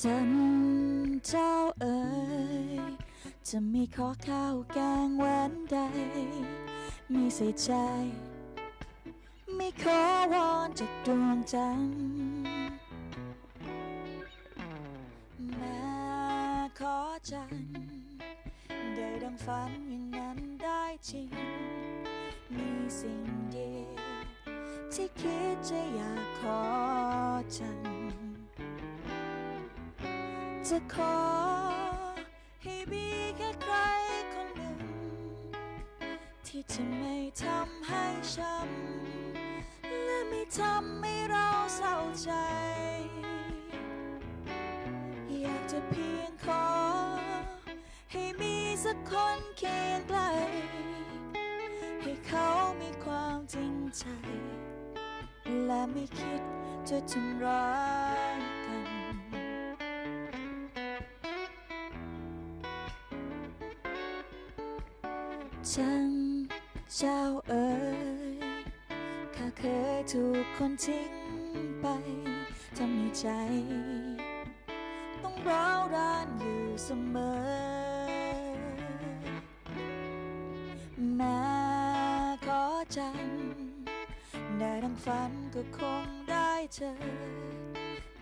จันเจ้าเอ๋ยจะมีขอข้าวแกงหวานใด มีใส่ใจ ไม่ขอวอนจากดวงจันทร์มาขอจันทร์ได้ดังฝันอย่างนั้นได้จริง มีสิ่งเดียวที่คิดจะอยากขอจันทร์ จะขอ ให้มีแค่ใครคนหนึ่ง ที่จะไม่ทำให้ช้ำและไม่ทำให้เราเศร้าใจ อยากจะเพียงขอ ให้มีสักคนเคียงใกล ให้เขามีความจริงใจ และไม่คิดจะทำร้าย กันจังเจ้าเอ๋ยข้าเคยถูกคนทิ้งไปทำให้ใจ ต้องร้าวรานอยู่เสมอ แม้ขอจันได้ดังฝันก็คงได้เจอ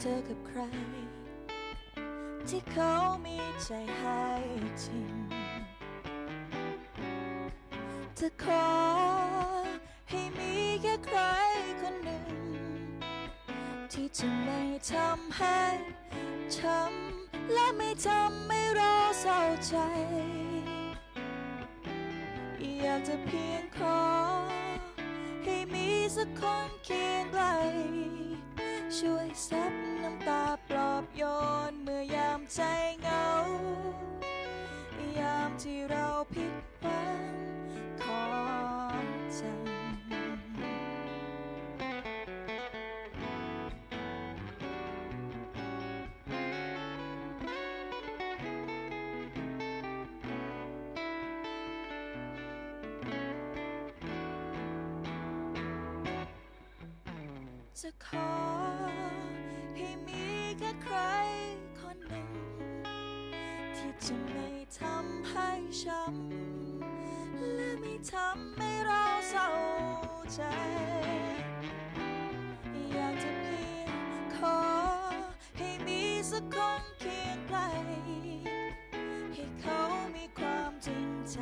เจอกับใคร ที่เขามีใจให้จริง จะขอ ให้มีแค่ใครคนหนึ่ง ที่จะไม่ทำให้ช้ำและไม่ทำให้เราเศร้าใจ อยากจะเพียงขอ ให้มีสักคนเคียงใกลช่วยซับน้ำตาปลอบโยนเมื่อยามใจเหงา ยามที่เราผิดหวัง จะขอ ให้มีแค่ใครคนหนึ่ง ที่จะไม่ทำให้ช้ำและไม่ทำให้เราเศร้าใจ อยากจะเพียงขอ ให้มีสักคนเคียงใกล ให้เขามีความจริงใจ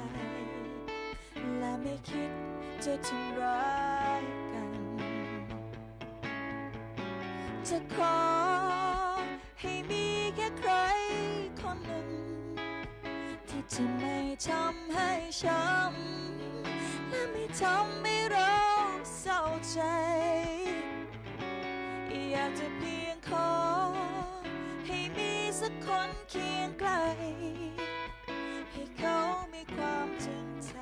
และไม่คิดจะทำร้าย จะขอ ให้มีแค่ใครคนหนึ่ง ที่จะไม่ทำให้ช้ำและไม่ทำให้เราเศร้าใจ อยากจะเพียงขอ ให้มีสักคนเคียงใกล้ให้เขามีความจริงใจ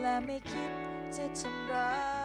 และไม่คิดจะทำร้าย